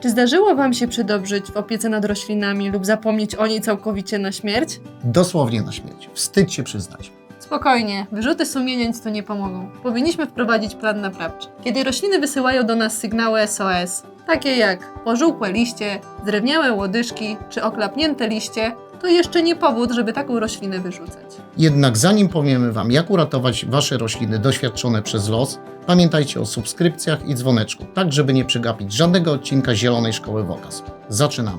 Czy zdarzyło Wam się przedobrzyć w opiece nad roślinami lub zapomnieć o niej całkowicie na śmierć? Dosłownie na śmierć. Wstyd się przyznać. Spokojnie, wyrzuty sumienia nic tu nie pomogą. Powinniśmy wprowadzić plan naprawczy. Kiedy rośliny wysyłają do nas sygnały SOS, takie jak pożółkłe liście, drewniałe łodyżki czy oklapnięte liście, to jeszcze nie powód, żeby taką roślinę wyrzucać. Jednak zanim powiemy Wam, jak uratować Wasze rośliny doświadczone przez los, pamiętajcie o subskrypcjach i dzwoneczku, tak żeby nie przegapić żadnego odcinka Zielonej Szkoły Wokas. Zaczynamy.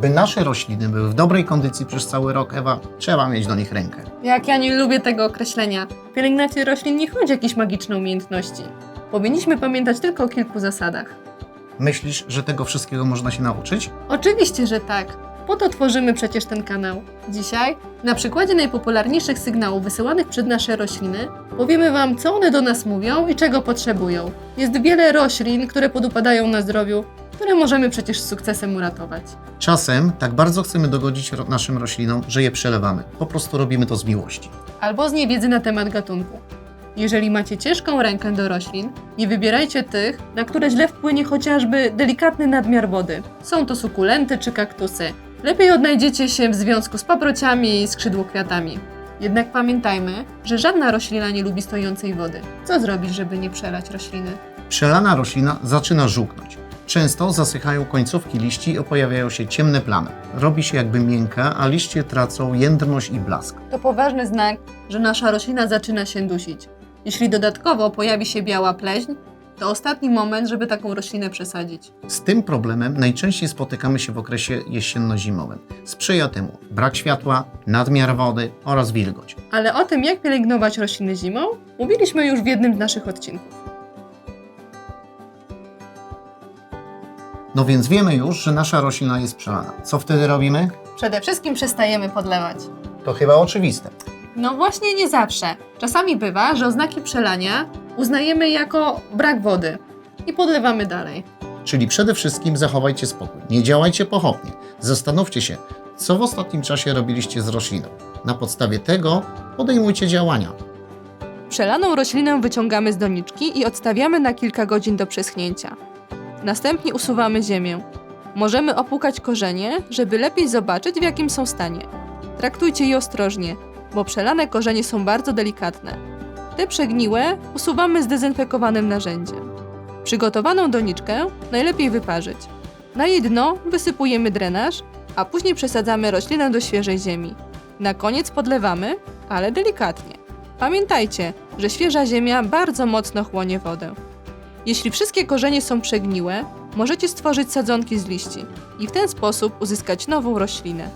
By nasze rośliny były w dobrej kondycji przez cały rok, Ewa, trzeba mieć do nich rękę. Jak ja nie lubię tego określenia. Pielęgnacji roślin nie chodzi o jakieś magiczne umiejętności. Powinniśmy pamiętać tylko o kilku zasadach. Myślisz, że tego wszystkiego można się nauczyć? Oczywiście, że tak. Po to tworzymy przecież ten kanał. Dzisiaj, na przykładzie najpopularniejszych sygnałów wysyłanych przez nasze rośliny, powiemy Wam, co one do nas mówią i czego potrzebują. Jest wiele roślin, które podupadają na zdrowiu, które możemy przecież z sukcesem uratować. Czasem tak bardzo chcemy dogodzić ro- naszym roślinom, że je przelewamy. Po prostu robimy to z miłości. Albo z niewiedzy na temat gatunku. Jeżeli macie ciężką rękę do roślin, nie wybierajcie tych, na które źle wpłynie chociażby delikatny nadmiar wody. Są to sukulenty czy kaktusy. Lepiej odnajdziecie się w związku z paprociami i skrzydłokwiatami. Jednak pamiętajmy, że żadna roślina nie lubi stojącej wody. Co zrobić, żeby nie przelać rośliny? Przelana roślina zaczyna żółknąć. Często zasychają końcówki liści i pojawiają się ciemne plamy. Robi się jakby miękka, a liście tracą jędrność i blask. To poważny znak, że nasza roślina zaczyna się dusić. Jeśli dodatkowo pojawi się biała pleśń, to ostatni moment, żeby taką roślinę przesadzić. Z tym problemem najczęściej spotykamy się w okresie jesienno-zimowym. Sprzyja temu brak światła, nadmiar wody oraz wilgoć. Ale o tym, jak pielęgnować rośliny zimą, mówiliśmy już w jednym z naszych odcinków. No więc wiemy już, że nasza roślina jest przelana. Co wtedy robimy? Przede wszystkim przestajemy podlewać. To chyba oczywiste. No właśnie nie zawsze. Czasami bywa, że oznaki przelania uznajemy jako brak wody i podlewamy dalej. Czyli przede wszystkim zachowajcie spokój. Nie działajcie pochopnie. Zastanówcie się, co w ostatnim czasie robiliście z rośliną. Na podstawie tego podejmujcie działania. Przelaną roślinę wyciągamy z doniczki i odstawiamy na kilka godzin do przeschnięcia. Następnie usuwamy ziemię. Możemy opłukać korzenie, żeby lepiej zobaczyć w jakim są stanie. Traktujcie je ostrożnie, bo przelane korzenie są bardzo delikatne. Te przegniłe usuwamy z dezynfekowanym narzędziem. Przygotowaną doniczkę najlepiej wyparzyć. Na jej dno wysypujemy drenaż, a później przesadzamy roślinę do świeżej ziemi. Na koniec podlewamy, ale delikatnie. Pamiętajcie, że świeża ziemia bardzo mocno chłonie wodę. Jeśli wszystkie korzenie są przegniłe, możecie stworzyć sadzonki z liści i w ten sposób uzyskać nową roślinę.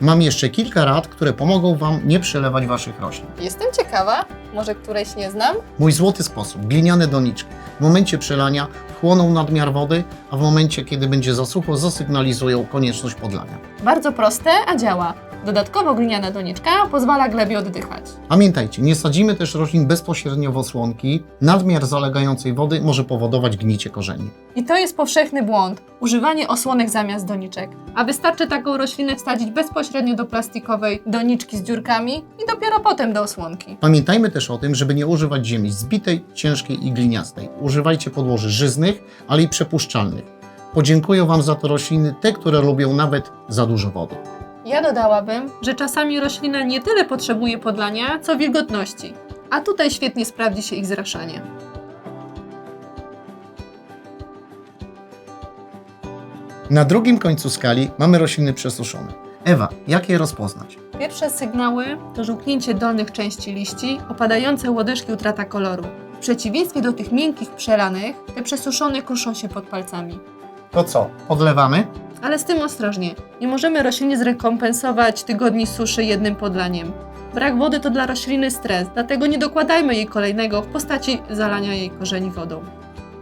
Mam jeszcze kilka rad, które pomogą Wam nie przelewać Waszych roślin. Jestem ciekawa, może którejś nie znam? Mój złoty sposób, gliniane doniczki. W momencie przelania chłoną nadmiar wody, a w momencie, kiedy będzie za sucho, zasygnalizują konieczność podlania. Bardzo proste, a działa. Dodatkowo gliniana doniczka pozwala glebie oddychać. Pamiętajcie, nie sadzimy też roślin bezpośrednio w osłonki. Nadmiar zalegającej wody może powodować gnicie korzeni. I to jest powszechny błąd używanie osłonek zamiast doniczek. A wystarczy taką roślinę wsadzić bezpośrednio do plastikowej doniczki z dziurkami i dopiero potem do osłonki. Pamiętajmy też o tym, żeby nie używać ziemi zbitej, ciężkiej i gliniastej. Używajcie podłoży żyznych, ale i przepuszczalnych. Podziękuję Wam za to rośliny, te, które lubią nawet za dużo wody. Ja dodałabym, że czasami roślina nie tyle potrzebuje podlania, co wilgotności. A tutaj świetnie sprawdzi się ich zraszanie. Na drugim końcu skali mamy rośliny przesuszone. Ewa, jak je rozpoznać? Pierwsze sygnały to żółknięcie dolnych części liści, opadające łodyżki, utrata koloru. W przeciwieństwie do tych miękkich przelanych, te przesuszone kruszą się pod palcami. To co? Podlewamy? Ale z tym ostrożnie. Nie możemy roślinie zrekompensować tygodni suszy jednym podlaniem. Brak wody to dla rośliny stres, dlatego nie dokładajmy jej kolejnego w postaci zalania jej korzeni wodą.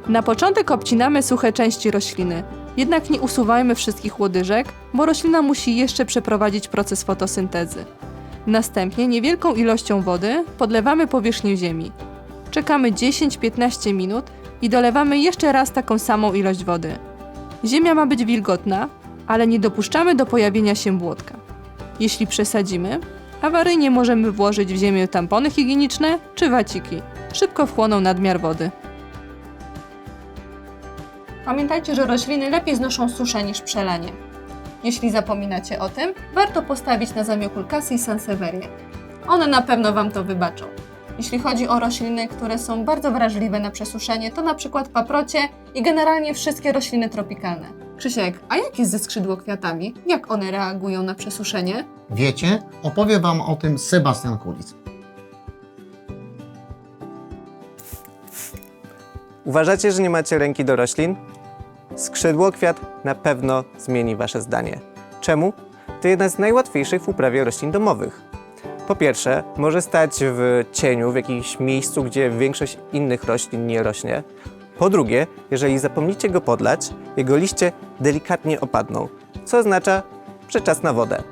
Na początek obcinamy suche części rośliny, jednak nie usuwajmy wszystkich łodyżek, bo roślina musi jeszcze przeprowadzić proces fotosyntezy. Następnie niewielką ilością wody podlewamy powierzchnię ziemi. Czekamy 10-15 minut i dolewamy jeszcze raz taką samą ilość wody. Ziemia ma być wilgotna, ale nie dopuszczamy do pojawienia się błotka. Jeśli przesadzimy, awaryjnie możemy włożyć w ziemię tampony higieniczne czy waciki. szybko wchłoną nadmiar wody. Pamiętajcie, że rośliny lepiej znoszą suszę niż przelanie. Jeśli zapominacie o tym, warto postawić na zamioku Cassie i Sanseverię. One na pewno Wam to wybaczą. Jeśli chodzi o rośliny, które są bardzo wrażliwe na przesuszenie, to na przykład paprocie i generalnie wszystkie rośliny tropikalne. Krzysiek, a jak jest ze skrzydłokwiatami? Jak one reagują na przesuszenie? Wiecie? Opowie Wam o tym Sebastian Kulic. Uważacie, że nie macie ręki do roślin? Skrzydłokwiat na pewno zmieni Wasze zdanie. Czemu? To jedna z najłatwiejszych w uprawie roślin domowych. Po pierwsze, może stać w cieniu, w jakimś miejscu, gdzie większość innych roślin nie rośnie. Po drugie, jeżeli zapomnicie go podlać, jego liście delikatnie opadną, co oznacza, że czas na wodę.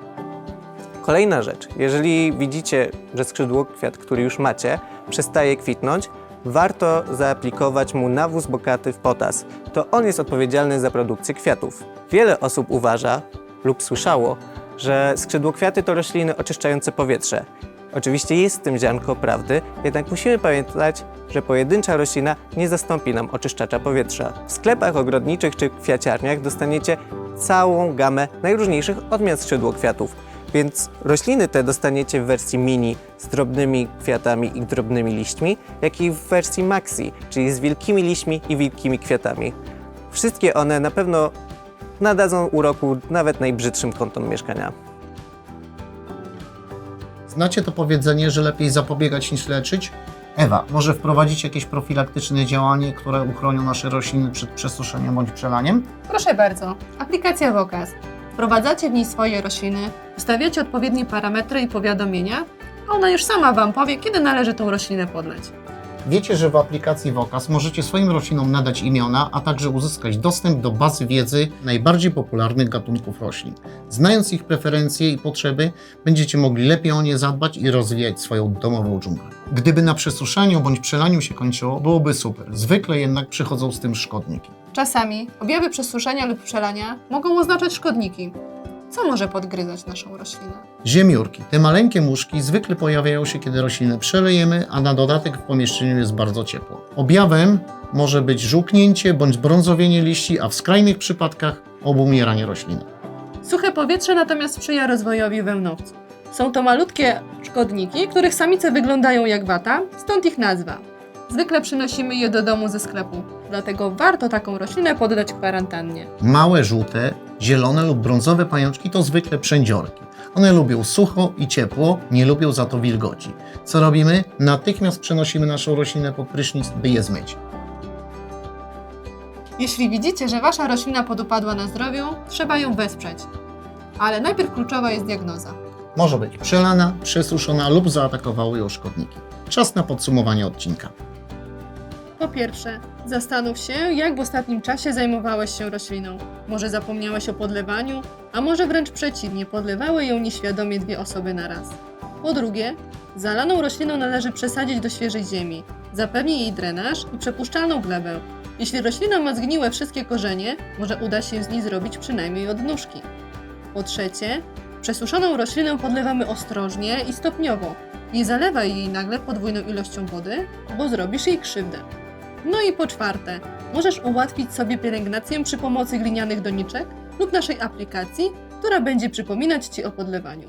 Kolejna rzecz, jeżeli widzicie, że skrzydłokwiat, który już macie, przestaje kwitnąć, warto zaaplikować mu nawóz bogaty w potas. To on jest odpowiedzialny za produkcję kwiatów. Wiele osób uważa lub słyszało, że skrzydłokwiaty to rośliny oczyszczające powietrze. Oczywiście jest w tym ziarnko prawdy, jednak musimy pamiętać, że pojedyncza roślina nie zastąpi nam oczyszczacza powietrza. W sklepach ogrodniczych czy kwiaciarniach dostaniecie całą gamę najróżniejszych odmian skrzydłokwiatów. Więc rośliny te dostaniecie w wersji mini z drobnymi kwiatami i drobnymi liśćmi, jak i w wersji maxi, czyli z wielkimi liśćmi i wielkimi kwiatami. Wszystkie one na pewno nadadzą uroku nawet najbrzydszym kątom mieszkania. Znacie to powiedzenie, że lepiej zapobiegać niż leczyć? Ewa, może wprowadzić jakieś profilaktyczne działanie, które uchronią nasze rośliny przed przesuszeniem bądź przelaniem? Proszę bardzo, aplikacja Wokaz. Wprowadzacie w niej swoje rośliny, ustawiacie odpowiednie parametry i powiadomienia, a ona już sama Wam powie, kiedy należy tą roślinę podlać. Wiecie, że w aplikacji Wokas możecie swoim roślinom nadać imiona, a także uzyskać dostęp do bazy wiedzy najbardziej popularnych gatunków roślin. Znając ich preferencje i potrzeby, będziecie mogli lepiej o nie zadbać i rozwijać swoją domową dżunglę. Gdyby na przesuszaniu bądź przelaniu się kończyło, byłoby super. Zwykle jednak przychodzą z tym szkodniki. Czasami objawy przesuszenia lub przelania mogą oznaczać szkodniki. Co może podgryzać naszą roślinę? Ziemiórki. Te maleńkie muszki zwykle pojawiają się, kiedy roślinę przelejemy, a na dodatek w pomieszczeniu jest bardzo ciepło. Objawem może być żółknięcie bądź brązowienie liści, a w skrajnych przypadkach obumieranie rośliny. Suche powietrze natomiast sprzyja rozwojowi wełnowców. Są to malutkie szkodniki, których samice wyglądają jak wata, stąd ich nazwa. Zwykle przynosimy je do domu ze sklepu, dlatego warto taką roślinę poddać kwarantannie. Małe, żółte, zielone lub brązowe pajączki to zwykle przędziorki. One lubią sucho i ciepło, nie lubią za to wilgoci. Co robimy? Natychmiast przenosimy naszą roślinę pod prysznic, by je zmyć. Jeśli widzicie, że wasza roślina podupadła na zdrowiu, trzeba ją wesprzeć. Ale najpierw kluczowa jest diagnoza. Może być przelana, przesuszona lub zaatakowały ją szkodniki. Czas na podsumowanie odcinka. Po pierwsze, zastanów się, jak w ostatnim czasie zajmowałeś się rośliną. Może zapomniałeś o podlewaniu, a może wręcz przeciwnie, podlewały ją nieświadomie dwie osoby na raz. Po drugie, zalaną rośliną należy przesadzić do świeżej ziemi. Zapewnij jej drenaż i przepuszczalną glebę. Jeśli roślina ma zgniłe wszystkie korzenie, może uda się z niej zrobić przynajmniej odnóżki. Po trzecie, przesuszoną roślinę podlewamy ostrożnie i stopniowo. Nie zalewaj jej nagle podwójną ilością wody, bo zrobisz jej krzywdę. No i po czwarte, możesz ułatwić sobie pielęgnację przy pomocy glinianych doniczek lub naszej aplikacji, która będzie przypominać Ci o podlewaniu.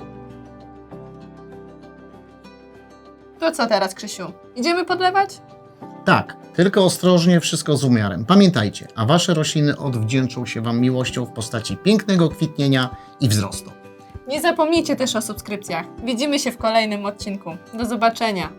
To co teraz, Krzysiu? Idziemy podlewać? Tak, tylko ostrożnie, wszystko z umiarem. Pamiętajcie, a Wasze rośliny odwdzięczą się Wam miłością w postaci pięknego kwitnienia i wzrostu. Nie zapomnijcie też o subskrypcjach. Widzimy się w kolejnym odcinku. Do zobaczenia.